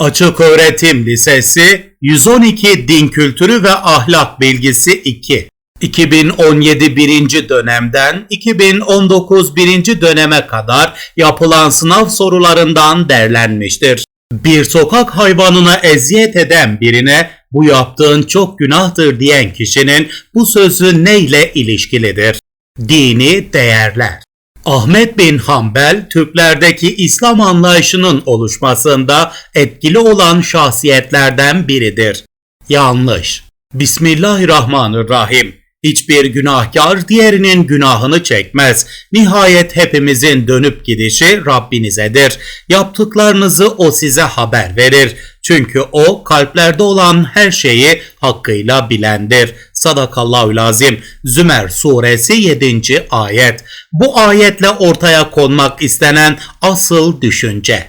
Açık Öğretim Lisesi 112 Din Kültürü ve Ahlak Bilgisi 2 2017 birinci dönemden 2019 birinci döneme kadar yapılan sınav sorularından derlenmiştir. Bir sokak hayvanına eziyet eden birine bu yaptığın çok günahtır diyen kişinin bu sözü neyle ilişkilidir? Dini değerler. Ahmet bin Hanbel, Türklerdeki İslam anlayışının oluşmasında etkili olan şahsiyetlerden biridir. Yanlış. Bismillahirrahmanirrahim. Hiçbir günahkar diğerinin günahını çekmez. Nihayet hepimizin dönüp gidişi Rabbinizedir. Yaptıklarınızı O size haber verir. Çünkü O kalplerde olan her şeyi hakkıyla bilendir. Sadakallahu lazim. Zümer suresi 7. ayet. Bu ayetle ortaya konmak istenen asıl düşünce.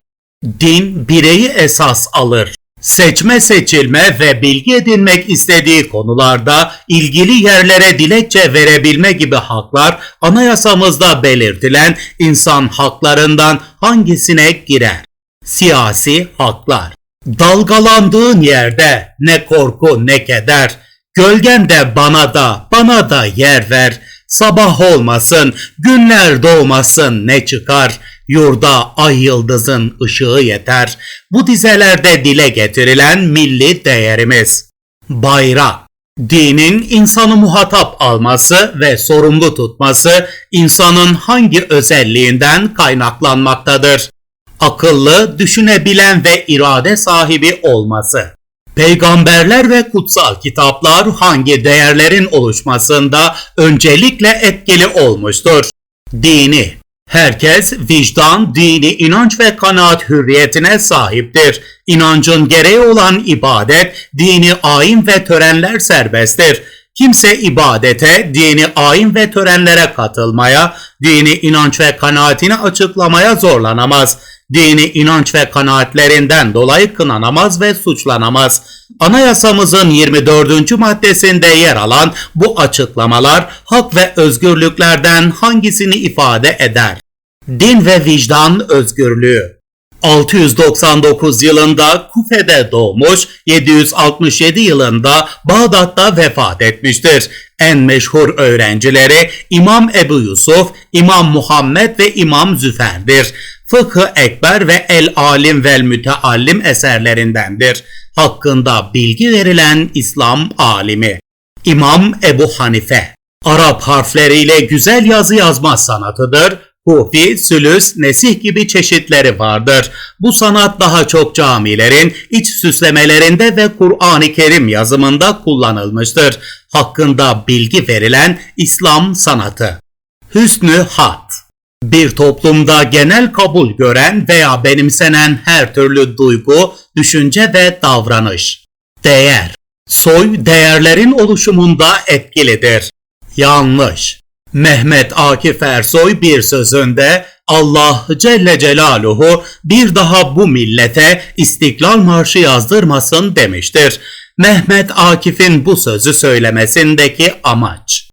Din bireyi esas alır. Seçme seçilme ve bilgi edinmek istediği konularda ilgili yerlere dilekçe verebilme gibi haklar anayasamızda belirtilen insan haklarından hangisine girer? Siyasi haklar. Dalgalandığın yerde ne korku ne keder. Gölgen de bana da bana da yer ver. Sabah olmasın, günler doğmasın ne çıkar. Yurda ay yıldızın ışığı yeter. Bu dizelerde dile getirilen milli değerimiz. Bayrak. Dinin insanı muhatap alması ve sorumlu tutması insanın hangi özelliğinden kaynaklanmaktadır? Akıllı, düşünebilen ve irade sahibi olması. Peygamberler ve kutsal kitaplar hangi değerlerin oluşmasında öncelikle etkili olmuştur? Dini. Herkes vicdan, dini, inanç ve kanaat hürriyetine sahiptir. İnancın gereği olan ibadet, dini ayin ve törenler serbesttir. Kimse ibadete, dini ayin ve törenlere katılmaya, dini inanç ve kanaatini açıklamaya zorlanamaz. Dini inanç ve kanaatlerinden dolayı kınanamaz ve suçlanamaz. Anayasamızın 24. maddesinde yer alan bu açıklamalar hak ve özgürlüklerden hangisini ifade eder? Din ve vicdan özgürlüğü 699 yılında Kufe'de doğmuş, 767 yılında Bağdat'ta vefat etmiştir. En meşhur öğrencileri İmam Ebu Yusuf, İmam Muhammed ve İmam Züfer'dir. Fıkı Ekber ve El Alim vel Müteallim eserlerindendir. Hakkında bilgi verilen İslam alimi. İmam Ebu Hanife Arap harfleriyle güzel yazı yazma sanatıdır Hufi, sülüs, nesih gibi çeşitleri vardır. Bu sanat daha çok camilerin iç süslemelerinde ve Kur'an-ı Kerim yazımında kullanılmıştır. Hakkında bilgi verilen İslam sanatı. Hüsnü hat bir toplumda genel kabul gören veya benimsenen her türlü duygu, düşünce ve davranış. Değer. Soy değerlerin oluşumunda etkilidir. Yanlış. Mehmet Akif Ersoy bir sözünde Allah Celle Celaluhu bir daha bu millete İstiklal Marşı yazdırmasın demiştir. Mehmet Akif'in bu sözü söylemesindeki amaç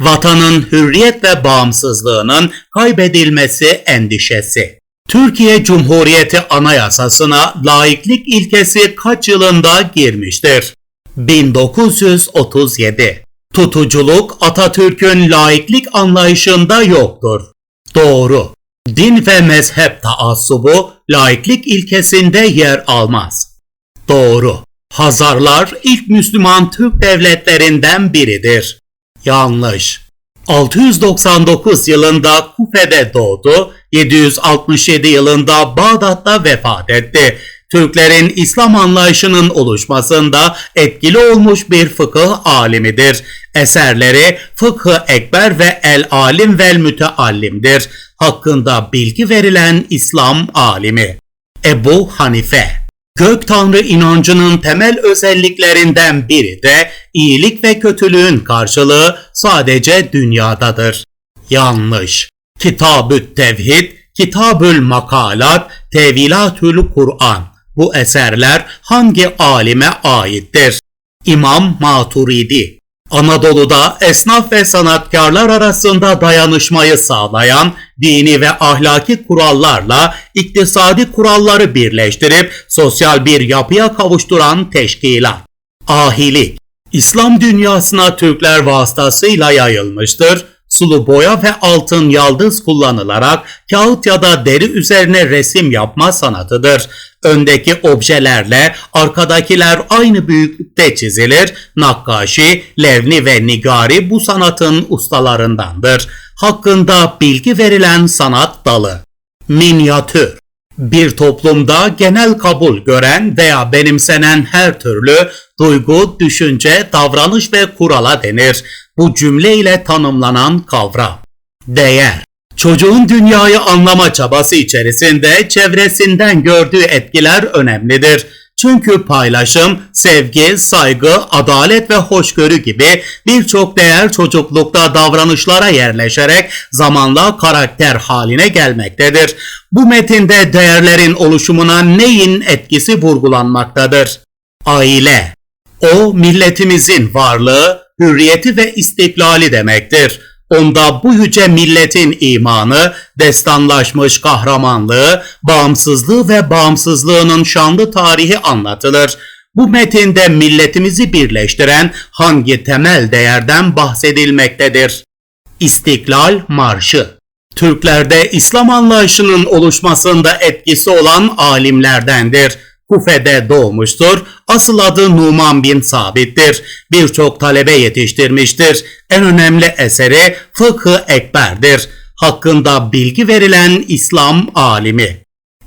vatanın hürriyet ve bağımsızlığının kaybedilmesi endişesi. Türkiye Cumhuriyeti Anayasası'na laiklik ilkesi kaç yılında girmiştir? 1937 Tutuculuk Atatürk'ün laiklik anlayışında yoktur. Doğru. Din ve mezhep taassubu laiklik ilkesinde yer almaz. Doğru. Hazarlar ilk Müslüman Türk devletlerinden biridir. Yanlış. 699 yılında Kufe'de doğdu, 767 yılında Bağdat'ta vefat etti. Türklerin İslam anlayışının oluşmasında etkili olmuş bir fıkıh alimidir. Eserleri Fıkhı Ekber ve El Alim vel Müteallim'dir. Hakkında bilgi verilen İslam alimi. Ebu Hanife Gök Tanrı inancının temel özelliklerinden biri de iyilik ve kötülüğün karşılığı sadece dünyadadır. Yanlış. Kitab-ı Tevhid, Kitabül Makalat, Tevilatül Kur'an. Bu eserler hangi alime aittir? İmam Maturidi Anadolu'da esnaf ve sanatkarlar arasında dayanışmayı sağlayan, dini ve ahlaki kurallarla iktisadi kuralları birleştirip sosyal bir yapıya kavuşturan teşkilat. Ahilik, İslam dünyasına Türkler vasıtasıyla yayılmıştır. Sulu boya ve altın yaldız kullanılarak kağıt ya da deri üzerine resim yapma sanatıdır. Öndeki objelerle arkadakiler aynı büyüklükte çizilir. Nakkaşi, Levni ve Nigari bu sanatın ustalarındandır. Hakkında bilgi verilen sanat dalı. Minyatür bir toplumda genel kabul gören veya benimsenen her türlü duygu, düşünce, davranış ve kurala denir. Bu cümle ile tanımlanan kavram. Değer Çocuğun dünyayı anlama çabası içerisinde çevresinden gördüğü etkiler önemlidir. Çünkü paylaşım, sevgi, saygı, adalet ve hoşgörü gibi birçok değer çocuklukta davranışlara yerleşerek zamanla karakter haline gelmektedir. Bu metinde değerlerin oluşumuna neyin etkisi vurgulanmaktadır? Aile O milletimizin varlığı, hürriyeti ve istiklali demektir. Onda bu yüce milletin imanı, destanlaşmış kahramanlığı, bağımsızlığı ve bağımsızlığının şanlı tarihi anlatılır. Bu metinde milletimizi birleştiren hangi temel değerden bahsedilmektedir? İstiklal Marşı Türklerde İslam anlayışının oluşmasında etkisi olan alimlerdendir. Kufe'de doğmuştur. Asıl adı Numan bin Sabit'tir. Birçok talebe yetiştirmiştir. En önemli eseri Fıkı Ekber'dir. Hakkında bilgi verilen İslam alimi.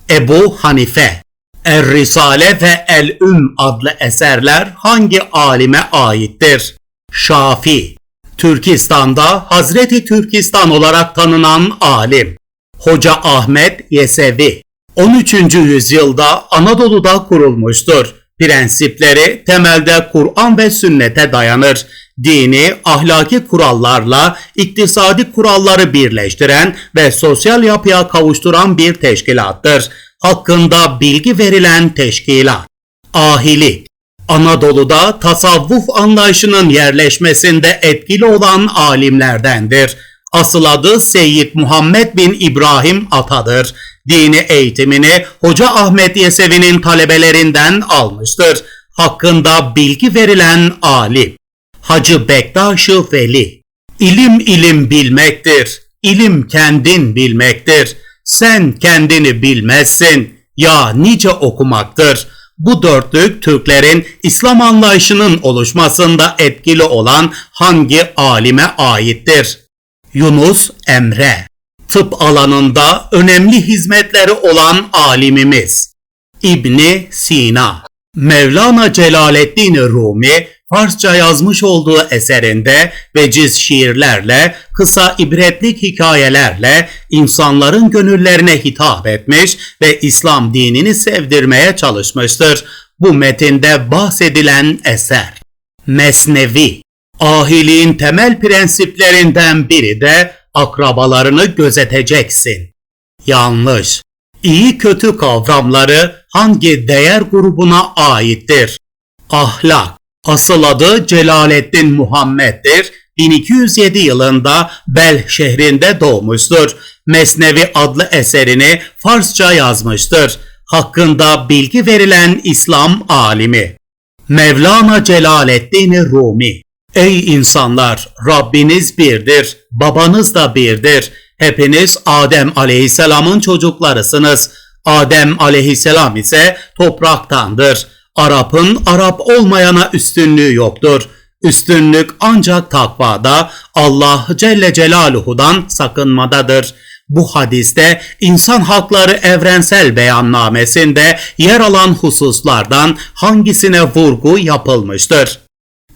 Ebu Hanife Er-Risale ve El-Üm adlı eserler hangi alime aittir? Şafi Türkistan'da Hazreti Türkistan olarak tanınan alim. Hoca Ahmet Yesevi 13. yüzyılda Anadolu'da kurulmuştur. Prensipleri temelde Kur'an ve sünnete dayanır. Dini, ahlaki kurallarla iktisadi kuralları birleştiren ve sosyal yapıya kavuşturan bir teşkilattır. Hakkında bilgi verilen teşkilat. Ahilik Anadolu'da tasavvuf anlayışının yerleşmesinde etkili olan alimlerdendir. Asıl adı Seyyid Muhammed bin İbrahim Ata'dır dini eğitimini Hoca Ahmet Yesevi'nin talebelerinden almıştır. Hakkında bilgi verilen alim. Hacı Bektaş-ı Veli. İlim ilim bilmektir. İlim kendin bilmektir. Sen kendini bilmezsin. Ya nice okumaktır. Bu dörtlük Türklerin İslam anlayışının oluşmasında etkili olan hangi alime aittir? Yunus Emre tıp alanında önemli hizmetleri olan alimimiz İbni Sina. Mevlana Celaleddin Rumi Farsça yazmış olduğu eserinde veciz şiirlerle, kısa ibretlik hikayelerle insanların gönüllerine hitap etmiş ve İslam dinini sevdirmeye çalışmıştır. Bu metinde bahsedilen eser. Mesnevi Ahiliğin temel prensiplerinden biri de akrabalarını gözeteceksin. Yanlış. İyi kötü kavramları hangi değer grubuna aittir? Ahlak. Asıl adı Celaleddin Muhammed'dir. 1207 yılında Bel şehrinde doğmuştur. Mesnevi adlı eserini Farsça yazmıştır. Hakkında bilgi verilen İslam alimi. Mevlana Celaleddin Rumi Ey insanlar! Rabbiniz birdir, babanız da birdir. Hepiniz Adem aleyhisselamın çocuklarısınız. Adem aleyhisselam ise topraktandır. Arap'ın Arap olmayana üstünlüğü yoktur. Üstünlük ancak takvada Allah Celle Celaluhu'dan sakınmadadır. Bu hadiste insan hakları evrensel beyannamesinde yer alan hususlardan hangisine vurgu yapılmıştır?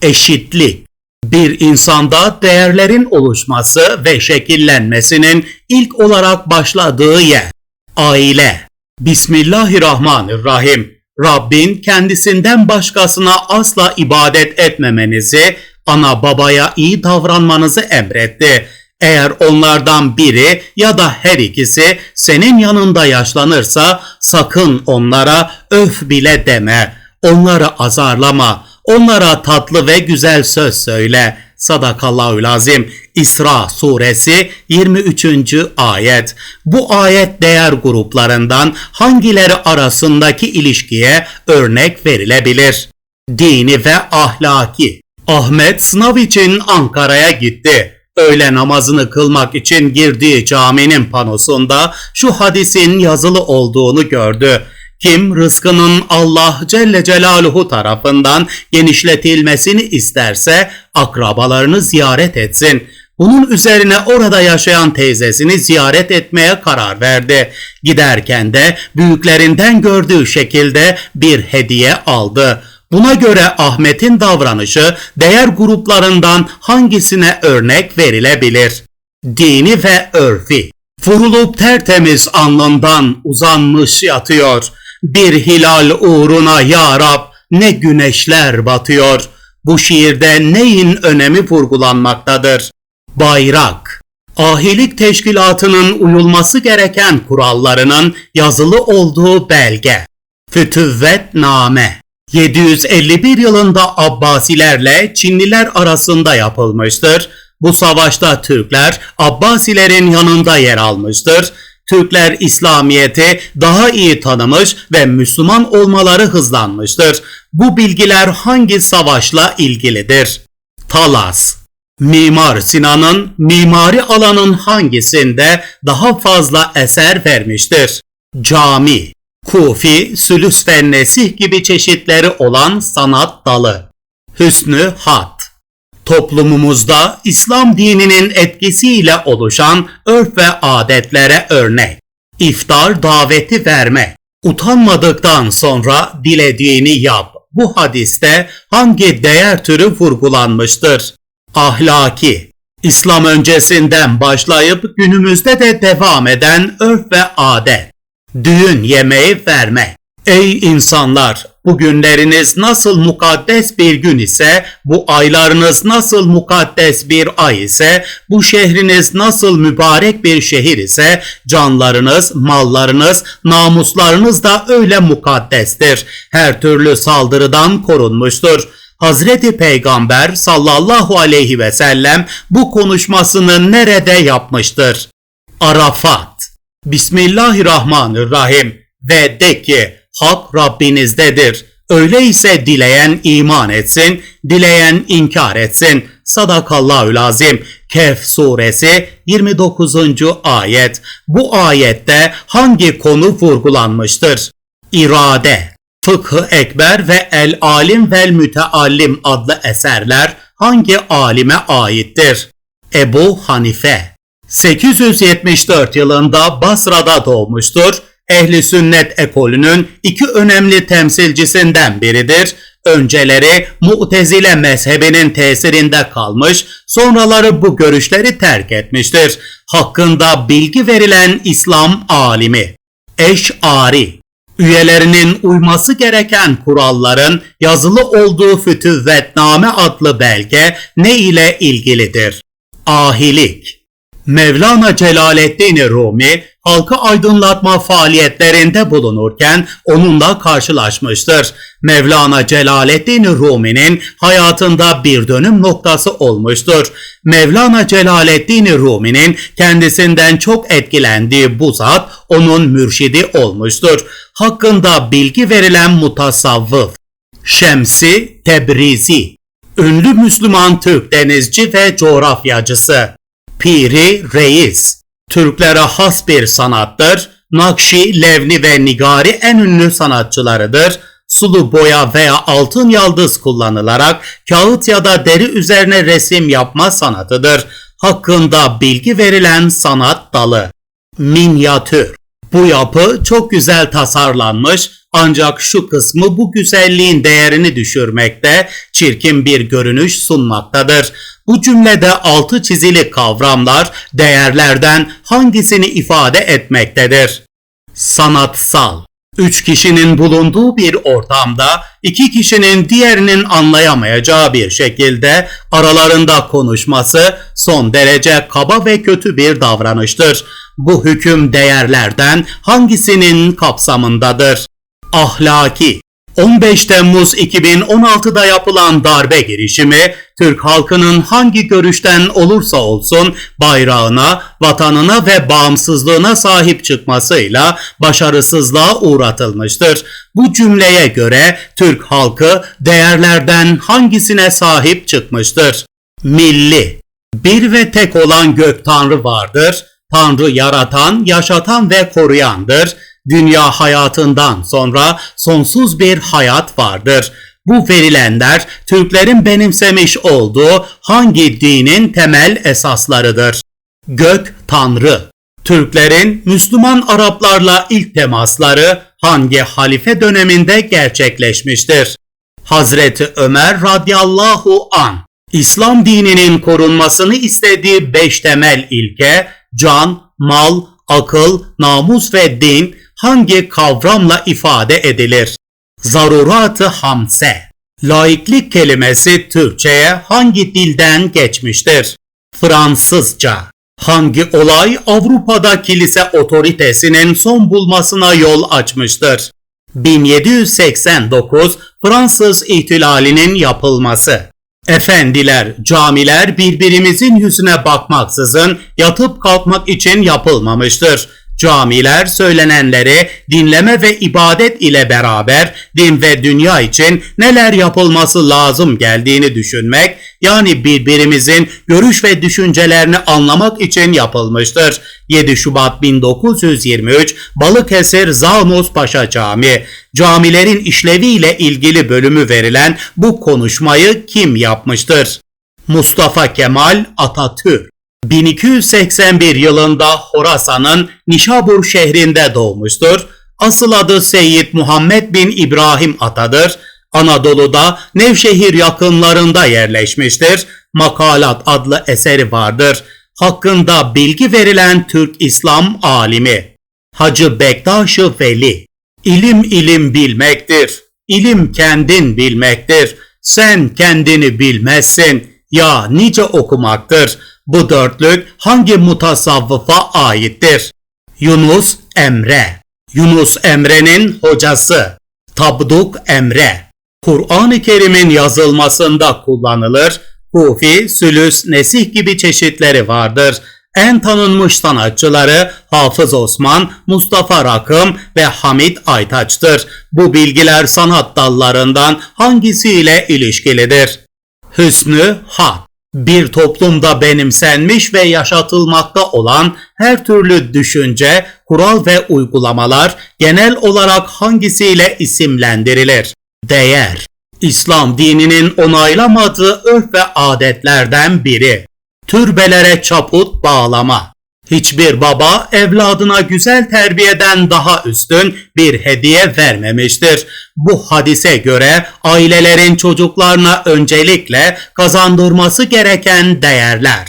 Eşitlik bir insanda değerlerin oluşması ve şekillenmesinin ilk olarak başladığı yer. Aile. Bismillahirrahmanirrahim. Rabbin kendisinden başkasına asla ibadet etmemenizi, ana babaya iyi davranmanızı emretti. Eğer onlardan biri ya da her ikisi senin yanında yaşlanırsa sakın onlara öf bile deme. Onları azarlama Onlara tatlı ve güzel söz söyle. Sadakallahü lazim. İsra suresi 23. ayet. Bu ayet değer gruplarından hangileri arasındaki ilişkiye örnek verilebilir? Dini ve ahlaki. Ahmet sınav için Ankara'ya gitti. Öğle namazını kılmak için girdiği caminin panosunda şu hadisin yazılı olduğunu gördü. Kim rızkının Allah Celle Celaluhu tarafından genişletilmesini isterse akrabalarını ziyaret etsin. Bunun üzerine orada yaşayan teyzesini ziyaret etmeye karar verdi. Giderken de büyüklerinden gördüğü şekilde bir hediye aldı. Buna göre Ahmet'in davranışı değer gruplarından hangisine örnek verilebilir? Dini ve örfi. Vurulup tertemiz alnından uzanmış yatıyor. Bir hilal uğruna ya Rab ne güneşler batıyor. Bu şiirde neyin önemi vurgulanmaktadır? Bayrak. Ahilik teşkilatının uyulması gereken kurallarının yazılı olduğu belge. Fütüvvet name. 751 yılında Abbasilerle Çinliler arasında yapılmıştır. Bu savaşta Türkler Abbasilerin yanında yer almıştır. Türkler İslamiyet'i daha iyi tanımış ve Müslüman olmaları hızlanmıştır. Bu bilgiler hangi savaşla ilgilidir? Talas Mimar Sinan'ın mimari alanın hangisinde daha fazla eser vermiştir? Cami Kufi, Sülüs ve Nesih gibi çeşitleri olan sanat dalı. Hüsnü Hat Toplumumuzda İslam dininin etkisiyle oluşan örf ve adetlere örnek. İftar daveti verme. Utanmadıktan sonra dilediğini yap. Bu hadiste hangi değer türü vurgulanmıştır? Ahlaki. İslam öncesinden başlayıp günümüzde de devam eden örf ve adet. Düğün yemeği verme. Ey insanlar! Bugünleriniz nasıl mukaddes bir gün ise, bu aylarınız nasıl mukaddes bir ay ise, bu şehriniz nasıl mübarek bir şehir ise, canlarınız, mallarınız, namuslarınız da öyle mukaddestir. Her türlü saldırıdan korunmuştur. Hazreti Peygamber sallallahu aleyhi ve sellem bu konuşmasını nerede yapmıştır? Arafat Bismillahirrahmanirrahim ve de ki hak Rabbinizdedir. Öyleyse dileyen iman etsin, dileyen inkar etsin. Sadakallahü lazim. Kehf suresi 29. ayet. Bu ayette hangi konu vurgulanmıştır? İrade. Fıkhı Ekber ve El Alim vel Müteallim adlı eserler hangi alime aittir? Ebu Hanife 874 yılında Basra'da doğmuştur. Ehli sünnet ekolünün iki önemli temsilcisinden biridir. Önceleri Mu'tezile mezhebinin tesirinde kalmış, sonraları bu görüşleri terk etmiştir. Hakkında bilgi verilen İslam alimi. Eş'ari Üyelerinin uyması gereken kuralların yazılı olduğu Fütüvvetname adlı belge ne ile ilgilidir? Ahilik Mevlana Celaleddin Rumi halkı aydınlatma faaliyetlerinde bulunurken onunla karşılaşmıştır. Mevlana Celaleddin Rumi'nin hayatında bir dönüm noktası olmuştur. Mevlana Celaleddin Rumi'nin kendisinden çok etkilendiği bu zat onun mürşidi olmuştur. Hakkında bilgi verilen mutasavvıf. Şemsi Tebrizi Ünlü Müslüman Türk denizci ve coğrafyacısı. Piri Reis. Türklere has bir sanattır. Nakşi, Levni ve Nigari en ünlü sanatçılarıdır. Sulu boya veya altın yaldız kullanılarak kağıt ya da deri üzerine resim yapma sanatıdır. Hakkında bilgi verilen sanat dalı. Minyatür. Bu yapı çok güzel tasarlanmış ancak şu kısmı bu güzelliğin değerini düşürmekte, çirkin bir görünüş sunmaktadır. Bu cümlede altı çizili kavramlar değerlerden hangisini ifade etmektedir? Sanatsal Üç kişinin bulunduğu bir ortamda iki kişinin diğerinin anlayamayacağı bir şekilde aralarında konuşması son derece kaba ve kötü bir davranıştır. Bu hüküm değerlerden hangisinin kapsamındadır? Ahlaki 15 Temmuz 2016'da yapılan darbe girişimi Türk halkının hangi görüşten olursa olsun bayrağına, vatanına ve bağımsızlığına sahip çıkmasıyla başarısızlığa uğratılmıştır. Bu cümleye göre Türk halkı değerlerden hangisine sahip çıkmıştır? Milli bir ve tek olan gök tanrı vardır. Tanrı yaratan, yaşatan ve koruyandır. Dünya hayatından sonra sonsuz bir hayat vardır. Bu verilenler Türklerin benimsemiş olduğu hangi dinin temel esaslarıdır? Gök Tanrı Türklerin Müslüman Araplarla ilk temasları hangi halife döneminde gerçekleşmiştir? Hazreti Ömer radıyallahu an İslam dininin korunmasını istediği beş temel ilke can, mal, akıl, namus ve din hangi kavramla ifade edilir? Zarurat-ı hamse. Laiklik kelimesi Türkçe'ye hangi dilden geçmiştir? Fransızca. Hangi olay Avrupa'da kilise otoritesinin son bulmasına yol açmıştır? 1789 Fransız ihtilalinin yapılması. Efendiler, camiler birbirimizin yüzüne bakmaksızın yatıp kalkmak için yapılmamıştır. Camiler söylenenleri dinleme ve ibadet ile beraber din ve dünya için neler yapılması lazım geldiğini düşünmek, yani birbirimizin görüş ve düşüncelerini anlamak için yapılmıştır. 7 Şubat 1923 Balıkesir Zalmos Paşa Camii Camilerin işleviyle ilgili bölümü verilen bu konuşmayı kim yapmıştır? Mustafa Kemal Atatürk 1281 yılında Horasan'ın Nişabur şehrinde doğmuştur. Asıl adı Seyyid Muhammed bin İbrahim Atadır. Anadolu'da Nevşehir yakınlarında yerleşmiştir. Makalat adlı eseri vardır. Hakkında bilgi verilen Türk İslam alimi. Hacı Bektaş-ı Veli. İlim ilim bilmektir. İlim kendin bilmektir. Sen kendini bilmezsin. Ya nice okumaktır. Bu dörtlük hangi mutasavvıfa aittir? Yunus Emre. Yunus Emre'nin hocası. Tabduk Emre. Kur'an-ı Kerim'in yazılmasında kullanılır. Kufi, Sülüs, Nesih gibi çeşitleri vardır. En tanınmış sanatçıları Hafız Osman, Mustafa Rakım ve Hamit Aytaç'tır. Bu bilgiler sanat dallarından hangisiyle ilişkilidir? Hüsnü Hat bir toplumda benimsenmiş ve yaşatılmakta olan her türlü düşünce, kural ve uygulamalar genel olarak hangisiyle isimlendirilir? Değer. İslam dininin onaylamadığı örf ve adetlerden biri. Türbelere çaput bağlama. Hiçbir baba evladına güzel terbiyeden daha üstün bir hediye vermemiştir. Bu hadise göre ailelerin çocuklarına öncelikle kazandırması gereken değerler.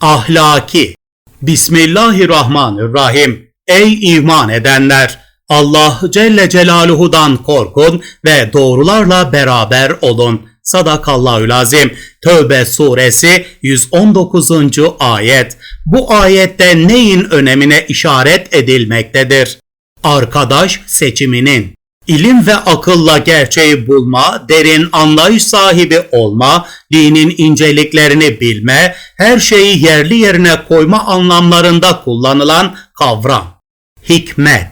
Ahlaki Bismillahirrahmanirrahim. Ey iman edenler! Allah Celle Celaluhu'dan korkun ve doğrularla beraber olun. Sadakallahü lazim. Tövbe suresi 119. ayet. Bu ayette neyin önemine işaret edilmektedir? Arkadaş seçiminin ilim ve akılla gerçeği bulma, derin anlayış sahibi olma, dinin inceliklerini bilme, her şeyi yerli yerine koyma anlamlarında kullanılan kavram. Hikmet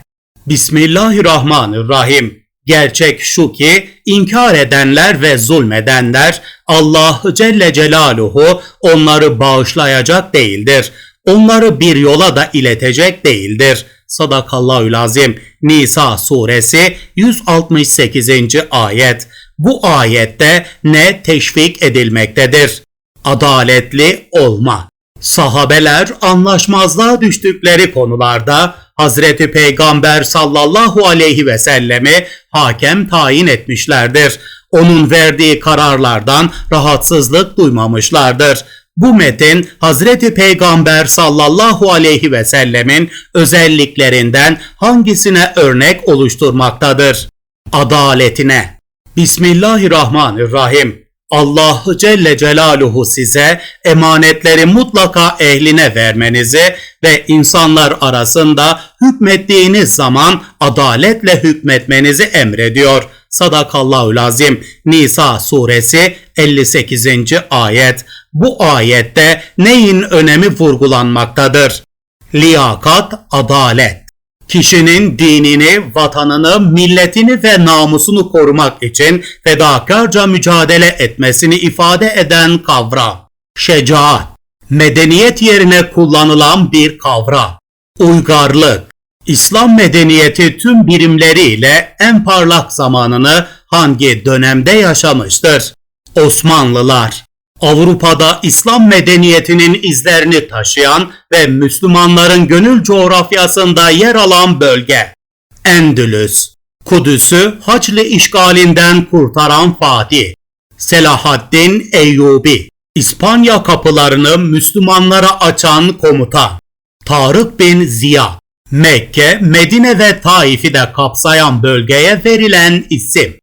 Bismillahirrahmanirrahim. Gerçek şu ki inkar edenler ve zulmedenler Allah Celle Celaluhu onları bağışlayacak değildir. Onları bir yola da iletecek değildir. Sadakallahü lazim. Nisa suresi 168. ayet. Bu ayette ne teşvik edilmektedir? Adaletli olma. Sahabeler anlaşmazlığa düştükleri konularda Hazreti Peygamber sallallahu aleyhi ve sellemi hakem tayin etmişlerdir. Onun verdiği kararlardan rahatsızlık duymamışlardır. Bu metin Hazreti Peygamber sallallahu aleyhi ve sellemin özelliklerinden hangisine örnek oluşturmaktadır? Adaletine. Bismillahirrahmanirrahim. Allah Celle Celaluhu size emanetleri mutlaka ehline vermenizi ve insanlar arasında hükmettiğiniz zaman adaletle hükmetmenizi emrediyor. Sadakallahu lazim. Nisa suresi 58. ayet. Bu ayette neyin önemi vurgulanmaktadır? Liyakat, adalet. Kişinin dinini, vatanını, milletini ve namusunu korumak için fedakarca mücadele etmesini ifade eden kavram. Şecaat, medeniyet yerine kullanılan bir kavram. Uygarlık, İslam medeniyeti tüm birimleriyle en parlak zamanını hangi dönemde yaşamıştır? Osmanlılar. Avrupa'da İslam medeniyetinin izlerini taşıyan ve Müslümanların gönül coğrafyasında yer alan bölge. Endülüs. Kudüs'ü Haçlı işgalinden kurtaran Fatih. Selahaddin Eyyubi. İspanya kapılarını Müslümanlara açan komutan. Tarık bin Ziya. Mekke, Medine ve Taif'i de kapsayan bölgeye verilen isim.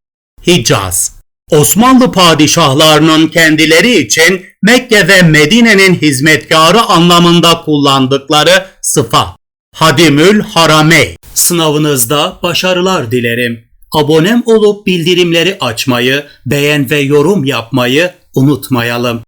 Hicaz. Osmanlı padişahlarının kendileri için Mekke ve Medine'nin hizmetkarı anlamında kullandıkları sıfat. Hadimül Haramey. Sınavınızda başarılar dilerim. Abonem olup bildirimleri açmayı, beğen ve yorum yapmayı unutmayalım.